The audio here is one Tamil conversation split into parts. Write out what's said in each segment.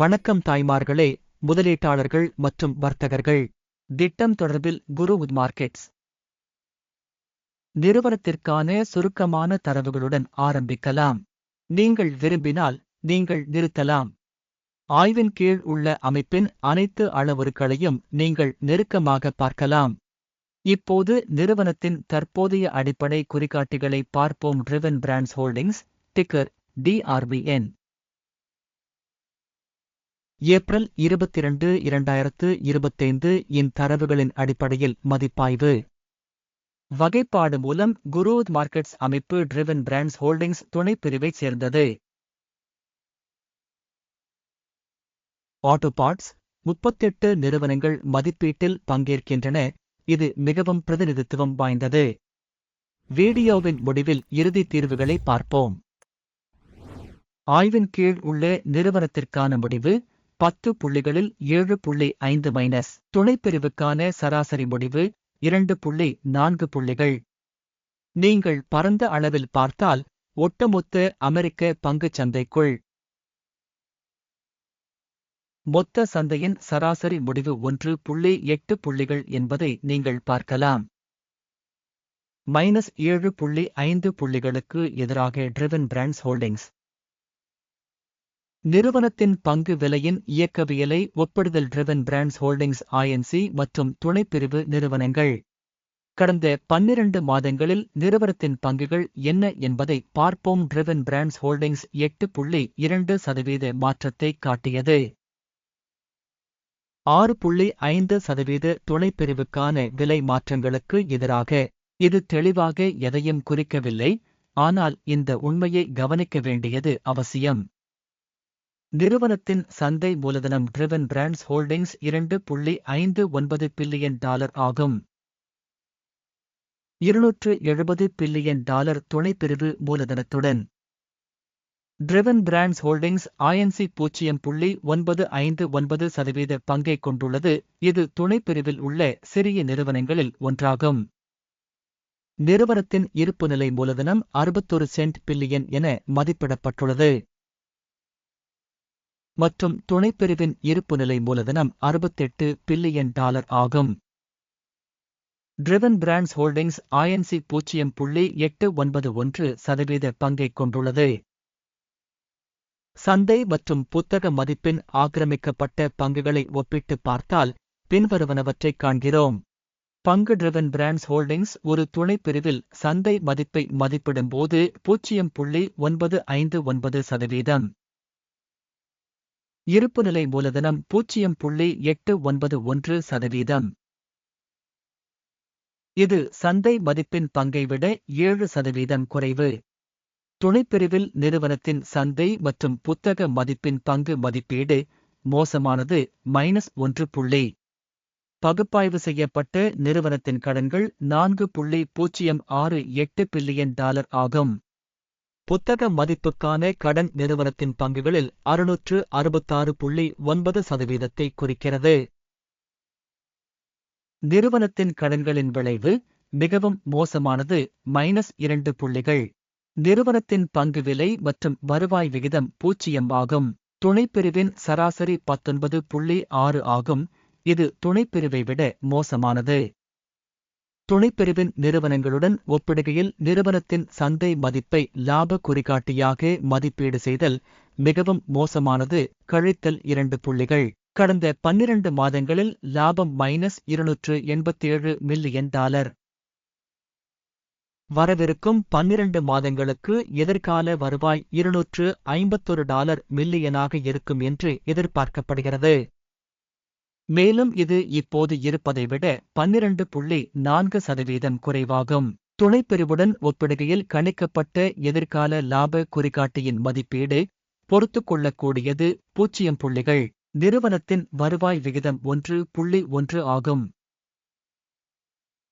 வணக்கம் தாய்மார்களே முதலீட்டாளர்கள் மற்றும் வர்த்தகர்கள். திட்டம் தொடர்பில் குரு உத் மார்க்கெட்ஸ். நிறுவனத்திற்கான சுருக்கமான தரவுகளுடன் ஆரம்பிக்கலாம். நீங்கள் விரும்பினால் நீங்கள் நிறுத்தலாம். ஆய்வின் கீழ் உள்ள அமைப்பின் அனைத்து அளவுருக்களையும் நீங்கள் நெருக்கமாக பார்க்கலாம். இப்போது நிறுவனத்தின் தற்போதைய அடிப்படை குறிகாட்டிகளை பார்ப்போம். Driven brands holdings ticker DRBN April இருபத்திரண்டு இரண்டாயிரத்து இருபத்தைந்து இன் தரவுகளின் அடிப்படையில் மதிப்பாய்வு. வகைப்பாடு மூலம் குரூத் மார்க்கெட்ஸ் அமைப்பு டிரிவன் பிராண்ட்ஸ் ஹோல்டிங்ஸ் துணைப்பிரிவைச் சேர்ந்தது. ஆட்டோ பார்ட்ஸ் முப்பத்தெட்டு நிறுவனங்கள் மதிப்பீட்டில் பங்கேற்கின்றன. இது மிகவும் பிரதிநிதித்துவம் வாய்ந்தது. வீடியோவின் முடிவில் இறுதி தீர்வுகளை பார்ப்போம். ஆய்வின் கீழ் உள்ள நிறுவனத்திற்கான முடிவு பத்து புள்ளிகளில் ஏழு புள்ளி ஐந்து மைனஸ். துணைப்பிரிவுக்கான சராசரி முடிவு இரண்டு புள்ளி நான்கு புள்ளிகள். நீங்கள் பரந்த அளவில் பார்த்தால் ஒட்டுமொத்த அமெரிக்க பங்குச் சந்தைக்குள். மொத்த சந்தையின் சராசரி முடிவு ஒன்று புள்ளி எட்டு புள்ளிகள் என்பதை நீங்கள் பார்க்கலாம். மைனஸ் ஏழு புள்ளி ஐந்து புள்ளிகளுக்கு எதிராக ட்ரிவன் பிராண்ட்ஸ் ஹோல்டிங்ஸ். நிறுவனத்தின் பங்கு விலையின் இயக்கவியலை ஒப்பிடுதல் டிரிவன் பிராண்ட்ஸ் ஹோல்டிங்ஸ் ஐஎன்சி மற்றும் துணைப்பிரிவு நிறுவனங்கள். கடந்த பன்னிரண்டு மாதங்களில் நிறுவனத்தின் பங்குகள் என்ன என்பதை பார்ப்போம். டிரிவன் பிராண்ட்ஸ் ஹோல்டிங்ஸ் எட்டு புள்ளி இரண்டு சதவீத மாற்றத்தை காட்டியது. ஆறு புள்ளி ஐந்து சதவீத துணைப்பிரிவுக்கான விலை மாற்றங்களுக்கு எதிராக இது தெளிவாக எதையும் குறிக்கவில்லை. ஆனால் இந்த உண்மையை கவனிக்க வேண்டியது அவசியம். நிறுவனத்தின் சந்தை மூலதனம் டிரிவன் பிராண்ட்ஸ் ஹோல்டிங்ஸ் இரண்டு புள்ளி ஐந்து ஒன்பது பில்லியன் டாலர் ஆகும். இருநூற்று எழுபது பில்லியன் டாலர் துணைப்பிரிவு மூலதனத்துடன். டிரிவன் பிராண்ட்ஸ் ஹோல்டிங்ஸ் ஐஎன்சி பூஜ்ஜியம் புள்ளி ஒன்பது ஐந்து ஒன்பது சதவீத பங்கை கொண்டுள்ளது. இது துணைப்பிரிவில் உள்ள சிறிய நிறுவனங்களில் ஒன்றாகும். நிறுவனத்தின் இருப்புநிலை மூலதனம் அறுபத்தொரு சென்ட் பில்லியன் என மதிப்பிடப்பட்டுள்ளது. மற்றும் துணைப்பிரிவின் இருப்புநிலை மூலதனம் அறுபத்தெட்டு பில்லியன் டாலர் ஆகும். டிரிவன் பிராண்ட்ஸ் ஹோல்டிங்ஸ் ஐஎன்சி பூஜ்ஜியம் புள்ளி எட்டு ஒன்பது ஒன்று சதவீத பங்கை கொண்டுள்ளது. சந்தை மற்றும் புத்தக மதிப்பின் ஆக்கிரமிக்கப்பட்ட பங்குகளை ஒப்பிட்டு பார்த்தால் பின்வருவனவற்றைக் காண்கிறோம். பங்கு டிரிவன் பிராண்ட்ஸ் ஹோல்டிங்ஸ் ஒரு துணைப்பிரிவில் சந்தை மதிப்பை மதிப்பிடும்போது பூஜ்ஜியம் புள்ளி ஒன்பது ஐந்து ஒன்பது சதவீதம். இருப்புநிலை மூலதனம் பூஜ்ஜியம் புள்ளி எட்டு ஒன்பது ஒன்று சதவீதம். இது சந்தை மதிப்பின் பங்கை விட ஏழு சதவீதம் குறைவு. துணைப்பிரிவில் நிறுவனத்தின் சந்தை மற்றும் புத்தக மதிப்பின் பங்கு மதிப்பீடு மோசமானது மைனஸ் ஒன்று புள்ளி. பகுப்பாய்வு செய்யப்பட்ட நிறுவனத்தின் கடன்கள் நான்கு புள்ளி பூஜ்ஜியம் ஆறு எட்டு பில்லியன் டாலர் ஆகும். புத்தக மதிப்புக்கான கடன் நிறுவனத்தின் பங்குகளில் அறுநூற்று அறுபத்தாறு புள்ளி ஒன்பது சதவீதத்தை குறிக்கிறது. நிறுவனத்தின் கடன்களின் விளைவு மிகவும் மோசமானது மைனஸ் இரண்டு புள்ளிகள். நிறுவனத்தின் பங்கு விலை மற்றும் வருவாய் விகிதம் பூஜ்ஜியம் ஆகும். துணைப்பிரிவின் சராசரி பத்தொன்பது புள்ளி ஆறு ஆகும். இது துணைப்பிரிவை விட மோசமானது. துணைப்பிரிவின் நிறுவனங்களுடன் ஒப்பிடுகையில் நிறுவனத்தின் சந்தை மதிப்பை லாப குறிகாட்டியாக மதிப்பீடு செய்தல் மிகவும் மோசமானது. கழித்தல் இரண்டு புள்ளிகள். கடந்த பன்னிரண்டு மாதங்களில் லாபம் மைனஸ் இருநூற்று எண்பத்தேழு மில்லியன் டாலர். வரவிருக்கும் பன்னிரண்டு மாதங்களுக்கு எதிர்கால வருவாய் இருநூற்று ஐம்பத்தொரு டாலர் மில்லியனாக இருக்கும் என்று எதிர்பார்க்கப்படுகிறது. மேலும் இது இப்போது இருப்பதை விட பன்னிரண்டு புள்ளி நான்கு சதவீதம் குறைவாகும். துணைப்பிரிவுடன் ஒப்பிடுகையில் கணிக்கப்பட்ட எதிர்கால லாப குறிகாட்டியின் மதிப்பீடு பொறுத்து கொள்ளக்கூடியது பூஜ்ஜியம் புள்ளிகள். நிறுவனத்தின் வருவாய் விகிதம் ஒன்று புள்ளி ஒன்று ஆகும்.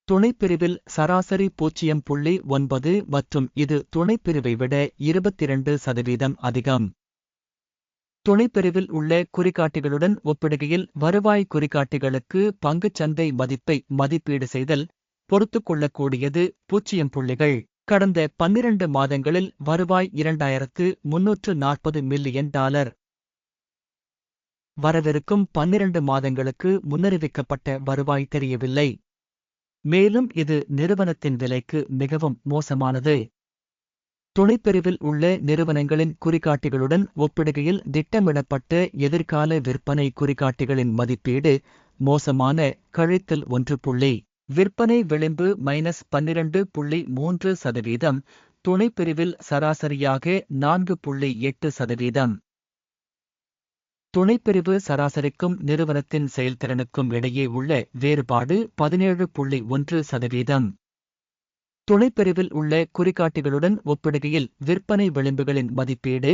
துணைப்பிரிவில் சராசரி பூஜ்ஜியம் புள்ளி ஒன்பது மற்றும் இது துணைப்பிரிவை விட இருபத்திரண்டு சதவீதம் அதிகம். துணைப்பிரிவில் உள்ள குறிகாட்டிகளுடன் ஒப்பிடுகையில் வருவாய் குறிகாட்டிகளுக்கு பங்குச்சந்தை மதிப்பை மதிப்பீடு செய்தல் பொறுத்துக்கொள்ளக்கூடியது பூச்சியம் பூஜ்ஜியம் புள்ளிகள். கடந்த பன்னிரண்டு மாதங்களில் வருவாய் இரண்டாயிரத்து முன்னூற்று நாற்பது மில்லியன் டாலர். வரவிருக்கும் பன்னிரண்டு மாதங்களுக்கு முன்னறிவிக்கப்பட்ட வருவாய் தெரியவில்லை. மேலும் இது நிறுவனத்தின் விலைக்கு மிகவும் மோசமானது. துணைப்பிரிவில் உள்ள நிறுவனங்களின் குறிகாட்டிகளுடன் ஒப்பிடுகையில் திட்டமிடப்பட்ட எதிர்கால விற்பனை குறிகாட்டிகளின் மதிப்பீடு மோசமான கழித்தல் ஒன்று புள்ளி விற்பனை விளிம்பு மைனஸ் பன்னிரண்டு புள்ளி மூன்று சதவீதம் துணைப்பிரிவில் சராசரியாக நான்கு புள்ளி எட்டு சதவீதம். துணைப்பிரிவு சராசரிக்கும் நிறுவனத்தின் செயல்திறனுக்கும் இடையே உள்ள வேறுபாடு பதினேழு புள்ளி ஒன்று சதவீதம். துணைப்பிரிவில் உள்ள குறிகாட்டிகளுடன் ஒப்பிடுகையில் விற்பனை விளிம்புகளின் மதிப்பீடு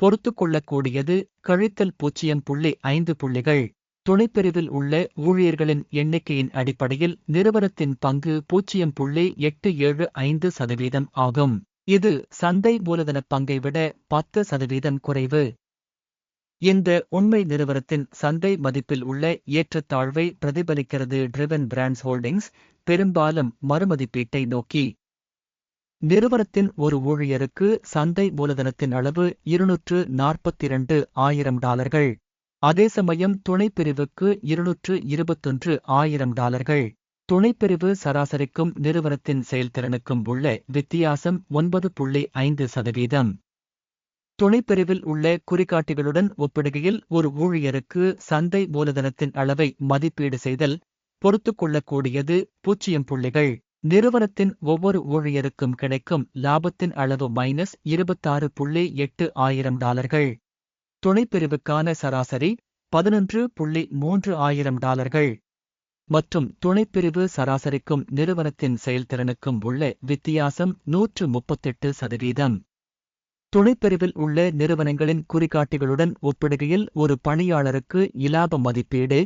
பொறுத்து கொள்ளக்கூடியது கழித்தல் பூஜ்ஜியம் புள்ளி ஐந்து புள்ளிகள். துணைப்பிரிவில் உள்ள ஊழியர்களின் எண்ணிக்கையின் அடிப்படையில் நிறுவனத்தின் பங்கு பூஜ்ஜியம் புள்ளி எட்டு ஏழு ஐந்து சதவீதம் ஆகும். இது சந்தை மூலதன பங்கை விட பத்து சதவீதம் குறைவு. இந்த உண்மை நிறுவனத்தின் சந்தை மதிப்பில் உள்ள ஏற்றத்தாழ்வை பிரதிபலிக்கிறது ட்ரிவன் பிராண்ட்ஸ் ஹோல்டிங்ஸ் பெரும்பாலும் மறுமதிப்பீட்டை நோக்கி. நிறுவனத்தின் ஒரு ஊழியருக்கு சந்தை மூலதனத்தின் அளவு இருநூற்று நாற்பத்திரண்டு ஆயிரம் டாலர்கள். அதே சமயம் துணைப்பிரிவுக்கு இருநூற்று இருபத்தொன்று ஆயிரம் டாலர்கள். துணைப்பிரிவு சராசரிக்கும் நிறுவனத்தின் செயல்திறனுக்கும் உள்ள வித்தியாசம் ஒன்பது புள்ளி ஐந்து சதவீதம். துணைப்பிரிவில் உள்ள குறிகாட்டிகளுடன் ஒப்பிடுகையில் ஒரு ஊழியருக்கு சந்தை மூலதனத்தின் அளவை மதிப்பீடு செய்தல் பொறுத்துக் கொள்ளக்கூடியது பூஜ்ஜியம் புள்ளிகள். நிறுவனத்தின் ஒவ்வொரு ஊழியருக்கும் கிடைக்கும் லாபத்தின் அளவு மைனஸ் இருபத்தாறு புள்ளி எட்டு ஆயிரம் டாலர்கள். துணைப்பிரிவுக்கான சராசரி பதினொன்று புள்ளி மூன்று ஆயிரம் டாலர்கள். மற்றும் துணைப்பிரிவு சராசரிக்கும் நிறுவனத்தின் செயல்திறனுக்கும் உள்ள வித்தியாசம் நூற்று முப்பத்தெட்டு சதவீதம். துணைப்பிரிவில் உள்ள நிறுவனங்களின் குறிகாட்டிகளுடன் ஒப்பிடுகையில் ஒரு பணியாளருக்கு இலாப மதிப்பீடு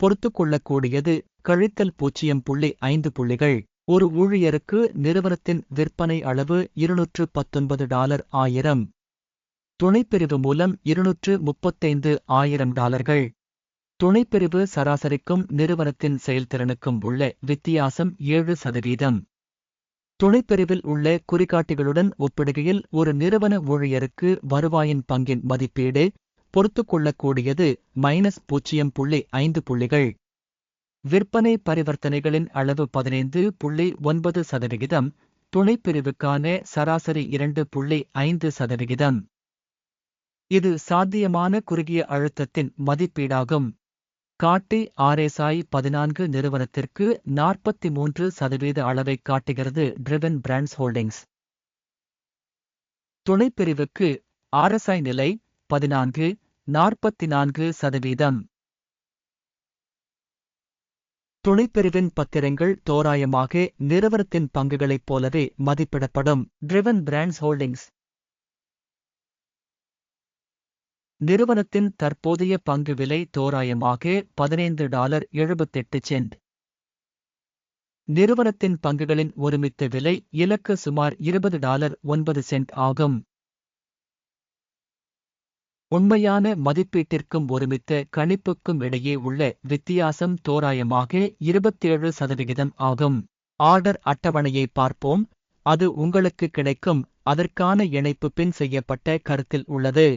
பொறுத்துக்கொள்ளக்கூடியது கழித்தல் பூஜ்ஜியம் புள்ளி ஐந்து புள்ளிகள். ஒரு ஊழியருக்கு நிறுவனத்தின் விற்பனை அளவு இருநூற்று பத்தொன்பது டாலர் ஆயிரம். துணைப்பிரிவு மூலம் இருநூற்று முப்பத்தைந்து ஆயிரம் டாலர்கள். துணைப்பிரிவு சராசரிக்கும் நிறுவனத்தின் செயல்திறனுக்கும் உள்ள வித்தியாசம் ஏழு சதவீதம். துணைப்பிரிவில் உள்ள குறிகாட்டிகளுடன் ஒப்பிடுகையில் ஒரு நிறுவன ஊழியருக்கு வருவாயின் பங்கின் மதிப்பீடு பொறுத்துக்கொள்ளக்கூடியது மைனஸ் பூஜ்ஜியம் புள்ளி ஐந்து புள்ளிகள். விற்பனை பரிவர்த்தனைகளின் அளவு பதினைந்து புள்ளி ஒன்பது சதவிகிதம் துணைப்பிரிவுக்கான சராசரி இரண்டு புள்ளி ஐந்து சதவிகிதம். இது சாத்தியமான குறுகிய அழுத்தத்தின் மதிப்பீடாகும். காட்டி ஆர்எஸ்ஐ பதினான்கு நிறுவனத்திற்கு நாற்பத்தி மூன்று சதவீத அளவை காட்டுகிறது டிரிவன் பிராண்ட்ஸ் ஹோல்டிங்ஸ் துணைப்பிரிவுக்கு ஆர்எஸ்ஐ நிலை பதினான்கு நாற்பத்தி நான்கு சதவீதம். துணைப்பிரிவின் பத்திரங்கள் தோராயமாக நிறுவனத்தின் பங்குகளைப் போலவே மதிப்பிடப்படும். டிரிவன் பிராண்ட்ஸ் ஹோல்டிங்ஸ் நிறுவனத்தின் தற்போதைய பங்கு விலை தோராயமாக பதினைந்து டாலர் எழுபத்தெட்டு சென்ட். நிறுவனத்தின் பங்குகளின் ஒருமித்த விலை இலக்கு சுமார் இருபது டாலர் ஒன்பது சென்ட் ஆகும். உண்மையான மதிப்பீட்டிற்கும் ஒருமித்த கணிப்புக்கும் இடையே உள்ள வித்தியாசம் தோராயமாக இருபத்தேழு சதவிகிதம் ஆகும். ஆர்டர் அட்டவணையை பார்ப்போம். அது உங்களுக்கு கிடைக்கும். அதற்கான இணைப்பு பின் செய்யப்பட்ட கருத்தில் உள்ளது.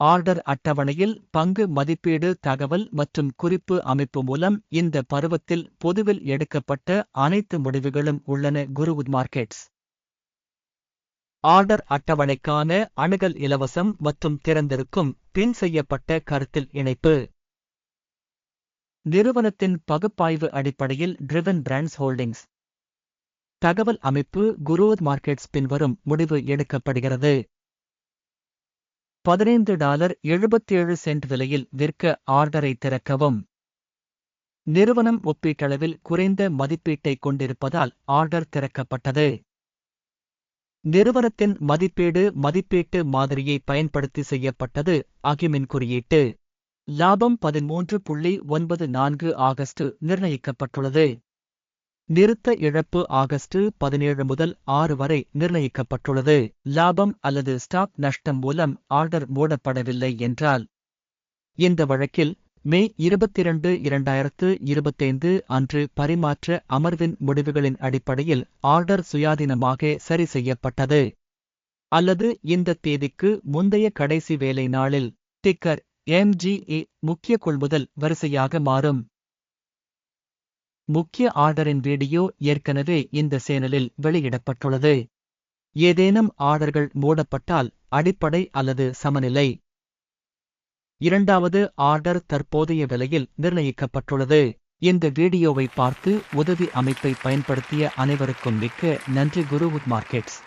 ஆர்டர் அட்டவணையில் பங்கு மதிப்பீடு தகவல் மற்றும் குறிப்பு அமைப்பு மூலம் இந்த பருவத்தில் பொதுவில் எடுக்கப்பட்ட அனைத்து முடிவுகளும் உள்ளன குருவுட் மார்க்கெட்ஸ். ஆர்டர் அட்டவணைக்கான அணுகல் இலவசம் மற்றும் திறந்திருக்கும் பின் செய்யப்பட்ட கருத்தில் இணைப்பு. நிறுவனத்தின் பகுப்பாய்வு அடிப்படையில் டிரிவன் பிராண்ட்ஸ் ஹோல்டிங்ஸ் தகவல் அமைப்பு குரோத் மார்க்கெட்ஸ் பின்வரும் முடிவு எடுக்கப்படுகிறது. பதினைந்து டாலர் எழுபத்தேழு சென்ட் விலையில் விற்க ஆர்டரை திறக்கவும். நிறுவனம் ஒப்பீட்டளவில் குறைந்த மதிப்பீட்டை கொண்டிருப்பதால் ஆர்டர் திறக்கப்பட்டது. நிறுவனத்தின் மதிப்பீடு மதிப்பீட்டு மாதிரியை பயன்படுத்தி செய்யப்பட்டது அகிமின் குறியீட்டு. லாபம் பதிமூன்று புள்ளி ஒன்பது நான்கு ஆகஸ்ட் நிர்ணயிக்கப்பட்டுள்ளது. நிறுத்த இழப்பு ஆகஸ்ட் பதினேழு முதல் ஆறு வரை நிர்ணயிக்கப்பட்டுள்ளது. லாபம் அல்லது ஸ்டாக் நஷ்டம் மூலம் ஆர்டர் மூடப்படவில்லை என்றால் இந்த வழக்கில் மே இருபத்திரண்டு இரண்டாயிரத்து இருபத்தைந்து அன்று பரிமாற்ற அமர்வின் முடிவுகளின் அடிப்படையில் ஆர்டர் சுயாதீனமாக சரி செய்யப்பட்டது. அல்லது இந்த தேதிக்கு முந்தைய கடைசி வேலை நாளில் டிக்கர் எம்ஜிஏ முக்கிய கொள்முதல் வரிசையாக மாறும். முக்கிய ஆர்டரின் வீடியோ ஏற்கனவே இந்த சேனலில் வெளியிடப்பட்டுள்ளது. ஏதேனும் ஆர்டர்கள் மூடப்பட்டால் அடிப்படை அல்லது சமநிலை. இரண்டாவது ஆர்டர் தற்போதைய விலையில் நிர்ணயிக்கப்பட்டுள்ளது. இந்த வீடியோவை பார்த்து உதவி அமைப்பை பயன்படுத்திய அனைவருக்கும் மிக்க நன்றி குருவுட் மார்க்கெட்ஸ்.